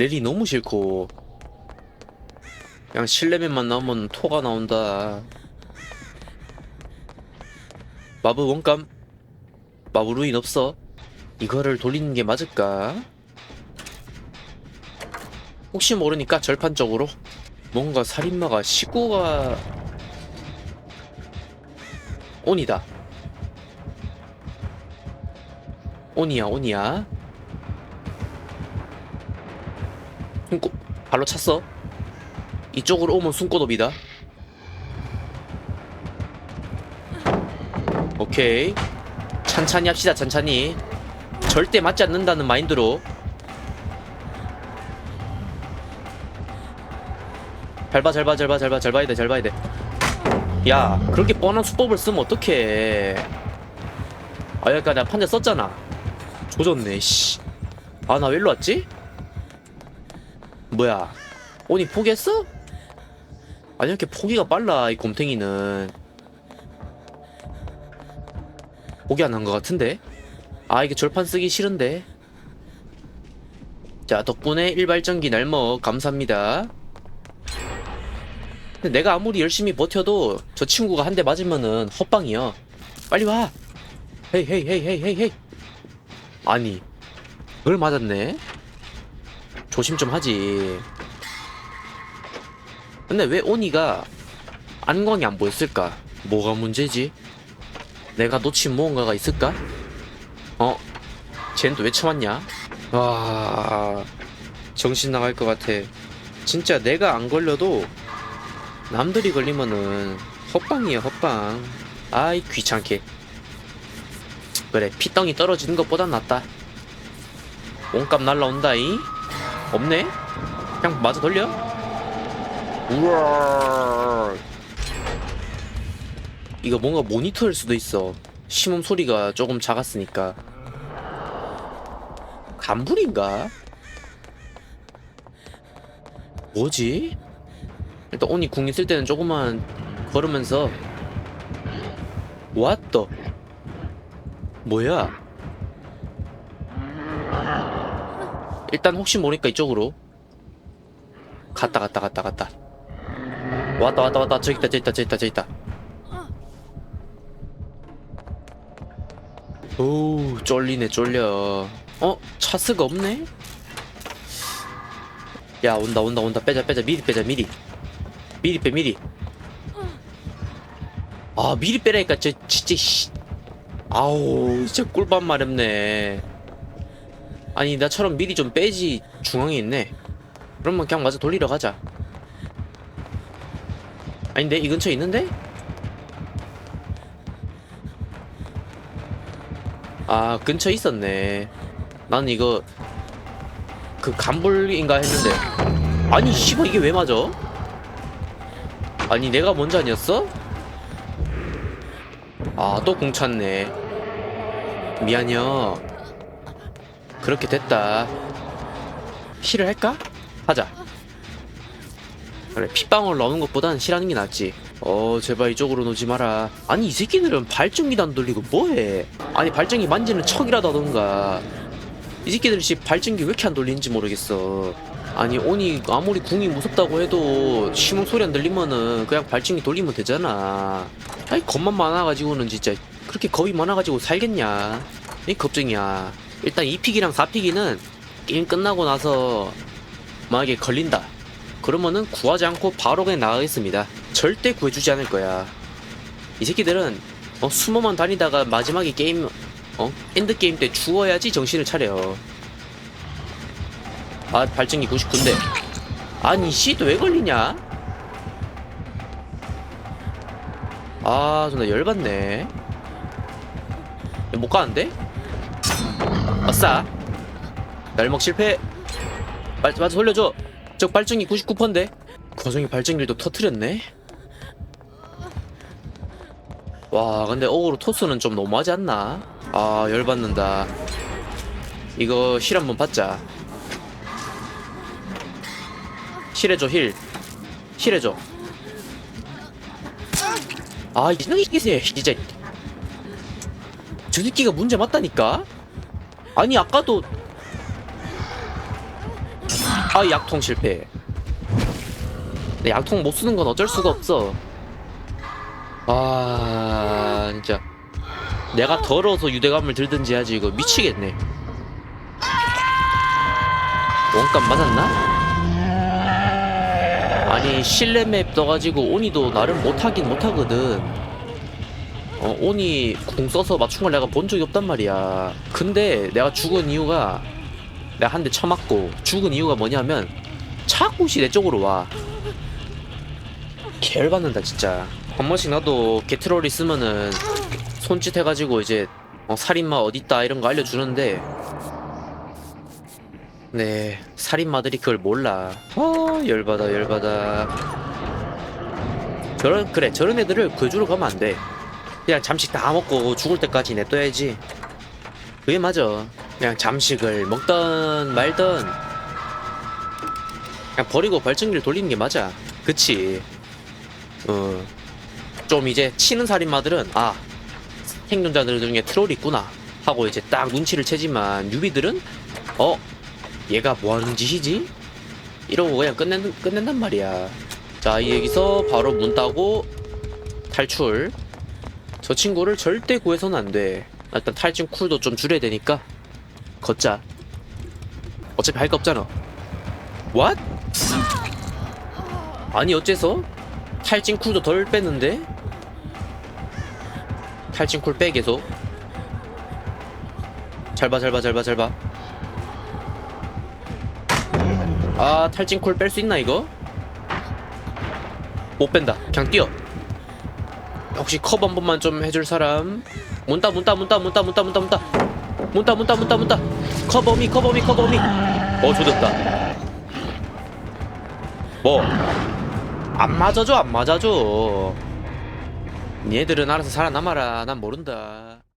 랠리 너무 싫고. 그냥 실내면만 나오면 토가 나온다. 마브 원감? 마브 루인 없어? 이거를 돌리는 게 맞을까? 혹시 모르니까 절판 쪽으로 뭔가 살인마가 식구가 온이다. 온이야 온이야 숨고 발로 찼어? 이쪽으로 오면 숨고dob이다. 오케이. 찬찬히 합시다 찬찬히. 절대 맞지 않는다는 마인드로. 잘봐 잘봐 잘봐 잘봐 잘 봐야 돼 잘 봐야 돼야 그렇게 뻔한 수법을 쓰면 어떡해. 아 여기까 내가 판자 썼잖아. 조졌네 씨아 나 왜 일로 왔지? 뭐야? 오니 포기했어? 아니 이렇게 포기가 빨라 이 곰탱이는? 포기 안 한 것 같은데? 아 이게 절판 쓰기 싫은데? 자 덕분에 일발전기 날먹 감사합니다. 근데 내가 아무리 열심히 버텨도 저 친구가 한 대 맞으면은 헛방이야. 빨리 와! 헤이 헤이 헤이 헤이 헤이 헤이! 아니 그걸 맞았네 조심 좀 하지. 근데 왜 오니가 안광이 안 보였을까? 뭐가 문제지? 내가 놓친 무언가가 있을까? 어? 쟨 또 왜 참았냐? 와 정신 나갈 것 같아. 진짜 내가 안 걸려도 남들이 걸리면은 헛방이야 헛방. 아이 귀찮게. 그래 피덩이 떨어지는 것보단 낫다. 몸값 날라온다이 없네? 그냥 마저 돌려? 우와 이거 뭔가 모니터일 수도 있어 심음 소리가 조금 작았으니까 간불인가? 뭐지? 일단 온이 궁 있을 때는 조금만 걸으면서 왔더 뭐야? 일단 혹시 모르니까 이쪽으로. 갔다 갔다 갔다 갔다. 왔다 왔다 왔다. 저기 있다 저기 있다 저기 있다 저기 있다. 오우 쫄리네 쫄려. 어? 차스가 없네? 야 온다 온다 온다. 빼자 빼자. 미리 빼자 미리. 미리 빼 미리. 아 미리 빼라니까. 저 진짜 씨. 아우 진짜 꿀밤 마렵네 아니 나처럼 미리 좀 빼지 중앙에 있네 그러면 그냥 마저 돌리러 가자 아닌데 이 근처에 있는데? 아 근처에 있었네 나는 이거 그 간불인가 했는데 아니 씨발 이게 왜 맞아? 아니 내가 먼저 아니었어? 아 또 공 찼네 미안해요 그렇게 됐다. 힐을 할까? 하자. 그래 핏방울 넣는 것보단 힐하는 게 낫지. 어 제발 이쪽으로 놓지 마라. 아니 이 새끼들은 발전기도 안 돌리고 뭐해? 아니 발전기 만지는 척이라도 하던가. 이 새끼들이 씨 발전기 왜 이렇게 안 돌리는지 모르겠어. 아니 오니 아무리 궁이 무섭다고 해도 심음 소리 안 들리면은 그냥 발전기 돌리면 되잖아. 아이 겁만 많아가지고는 진짜 그렇게 겁이 많아가지고 살겠냐? 이 겁쟁이야 일단 2픽이랑 4픽이는 게임 끝나고 나서 만약에 걸린다. 그러면은 구하지 않고 바로 그냥 나가겠습니다. 절대 구해주지 않을 거야. 이 새끼들은 어, 숨어만 다니다가 마지막에 게임 어 엔드 게임 때 죽어야지 정신을 차려. 아 발전기 99인데. 아니 씨도 왜 걸리냐? 아 존나 열받네. 못 가는데 아싸 날먹 실패. 빨리 맞아 돌려줘. 저 발전기 99%인데. 거정이 발전기를 또 터트렸네. 와 근데 어그로 토스는 좀 너무하지 않나? 아 열받는다. 이거 힐 한번 받자. 힐해줘 힐. 힐해줘. 아 이놈이 새끼 진짜 저 새끼가 문제 맞다니까 아니 아까도 아 약통 실패. 근데 약통 못 쓰는 건 어쩔 수가 없어. 아 진짜. 내가 더러워서 유대감을 들든지 하지 이거 미치겠네. 원감 맞았나? 아니 실내 맵 떠가지고 오니도 나름 못하긴 못하거든 어 오니 궁 써서 맞춘 걸 내가 본 적이 없단 말이야. 근데 내가 죽은 이유가 내가 한 대 쳐맞고 죽은 이유가 뭐냐면 차고시 내 쪽으로 와. 개열받는다 진짜. 한 번씩 나도 게트롤 있으면은 손짓 해가지고 이제 어, 살인마 어딨다 이런 거 알려주는데. 네 살인마들이 그걸 몰라. 어 열받아 열받아. 저런 그래 저런 애들을 구해주러 가면 안 돼 그냥 잠식 다 먹고 죽을 때까지 냅둬야지. 그게 맞아. 그냥 잠식을 먹던 말던 그냥 버리고 발전기를 돌리는 게 맞아. 그치? 어. 좀 이제 치는 살인마들은 아 생존자들 중에 트롤이 있구나 하고 이제 딱 눈치를 채지만 유비들은 어 얘가 뭐 하는 짓이지? 이러고 그냥 끝낸, 끝낸단 말이야. 자 여기서 바로 문 따고 탈출 저 친구를 절대 구해서는 안돼 일단 탈진 쿨도 좀 줄여야 되니까 걷자 어차피 할 거 없잖아 What? 아니 어째서? 탈진 쿨도 덜 뺐는데? 탈진 쿨 빼 계속 잘봐 잘봐 잘봐 잘봐 아 탈진 쿨 뺄 수 있나 이거? 못 뺀다 그냥 뛰어 혹시 컵 한 번만 좀 해줄 사람? 문따 문따 문따 문따 문따 문따 문따 문따 문따 문따 문따 커버미 커버미 커버미. 어 조졌다. 뭐? 안 맞아줘 안 맞아줘. 니네들은 알아서 살아남아라. 난 모른다